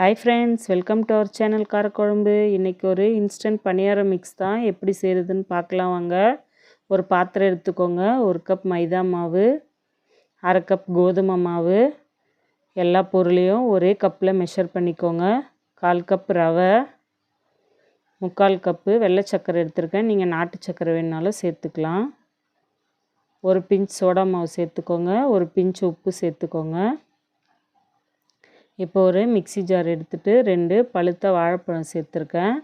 Hi friends welcome to our channel காரக்குழம்பு இன்றைக்கி ஒரு instant பணியாரம் mix தான். எப்படி செய்கிறதுன்னு பார்க்கலாம் வாங்க. ஒரு பாத்திரம் எடுத்துக்கோங்க. ஒரு கப் மைதா மாவு அரை கப் கோதுமை மாவு எல்லா பொருளையும் ஒரே கப்பில் மெஷர் பண்ணிக்கோங்க. கால் கப் ரவை முக்கால் கப்பு வெள்ளை சக்கரை எடுத்திருக்கேன். நீங்கள் நாட்டு சக்கரை வேணுனாலும் சேர்த்துக்கலாம். ஒரு பிஞ்ச் சோடா மாவு சேர்த்துக்கோங்க. ஒரு பிஞ்ச் உப்பு சேர்த்துக்கோங்க. இப்போ ஒரு மிக்சி ஜார் எடுத்துகிட்டு ரெண்டு பழுத்த வாழைப்பழம் சேர்த்துருக்கேன்.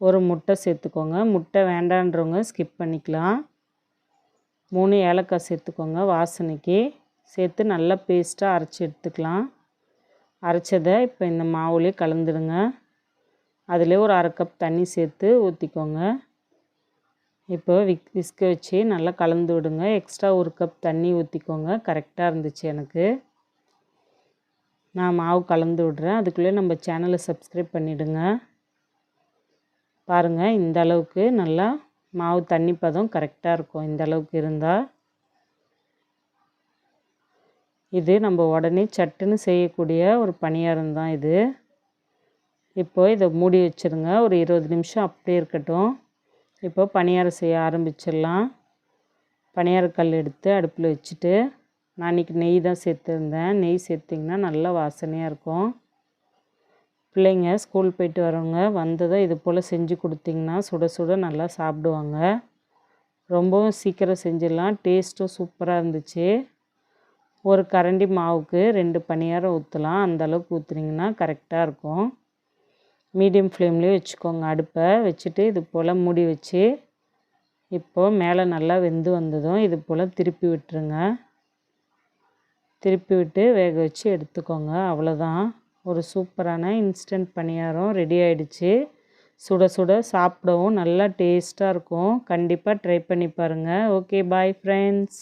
ஒரு முட்டை சேர்த்துக்கோங்க. முட்டை வேண்டான்றவங்க ஸ்கிப் பண்ணிக்கலாம். மூணு ஏலக்காய் சேர்த்துக்கோங்க வாசனைக்கு. சேர்த்து நல்லா பேஸ்ட்டாக அரைச்சி எடுத்துக்கலாம். அரைச்சதை இப்போ இந்த மாவுலேயே கலந்துடுங்க. அதிலே ஒரு அரை கப் தண்ணி சேர்த்து ஊற்றிக்கோங்க இப்போ விக் விஸ்க வச்சு நல்லா கலந்து விடுங்க. எக்ஸ்ட்ரா ஒரு கப் தண்ணி ஊற்றிக்கோங்க கரெக்டாக இருந்துச்சு எனக்கு. நான் மாவு கலந்து விட்றேன். அதுக்குள்ளே நம்ம சேனலை சப்ஸ்கிரைப் பண்ணிவிடுங்க பாருங்கள் இந்த அளவுக்கு நல்லா மாவு தண்ணி பதம் கரெக்டாக இருக்கும். இந்த அளவுக்கு இருந்தால் இது நம்ம உடனே சட்டுன்னு செய்யக்கூடிய ஒரு பணியாரம் தான் இது. இப்போ இதை மூடி வச்சுருங்க. ஒரு இருபது நிமிஷம் அப்படியே இருக்கட்டும். இப்போ பணியாரம் செய்ய ஆரம்பிச்சிடலாம். பணியாரக்கல் எடுத்து அடுப்பில் வச்சுட்டு நான் இன்றைக்கி நெய் தான் சேர்த்துருந்தேன். நெய் சேர்த்திங்கன்னா நல்லா வாசனையாக இருக்கும். பிள்ளைங்க ஸ்கூல் போயிட்டு வரவங்க வந்ததும் இது போல் செஞ்சு கொடுத்திங்கன்னா சுட சுட நல்லா சாப்பிடுவாங்க. ரொம்பவும் சீக்கிரம் செஞ்சிடலாம். டேஸ்ட்டும் சூப்பராக இருந்துச்சு. ஒரு கரண்டி மாவுக்கு ரெண்டு பணியாரம் ஊற்றலாம் அந்தளவுக்கு ஊற்றுனீங்கன்னா கரெக்டாக இருக்கும். மீடியம் ஃப்ளேம்லேயே வச்சுக்கோங்க. அடுப்பை வச்சுட்டு இது போல் மூடி வச்சு இப்போது மேலே நல்லா வெந்து வந்ததும் இது போல் திருப்பி விட்டுருங்க. திருப்பி விட்டு வேக வச்சு எடுத்துக்கோங்க. அவ்வளோதான் ஒரு சூப்பரான இன்ஸ்டன்ட் பணியாரம் ரெடி ஆகிடுச்சு சுட சுட சாப்பிடவும் நல்லா டேஸ்ட்டாக இருக்கும். கண்டிப்பாக ட்ரை பண்ணி பாருங்கள் ஓகே பாய் ஃப்ரெண்ட்ஸ்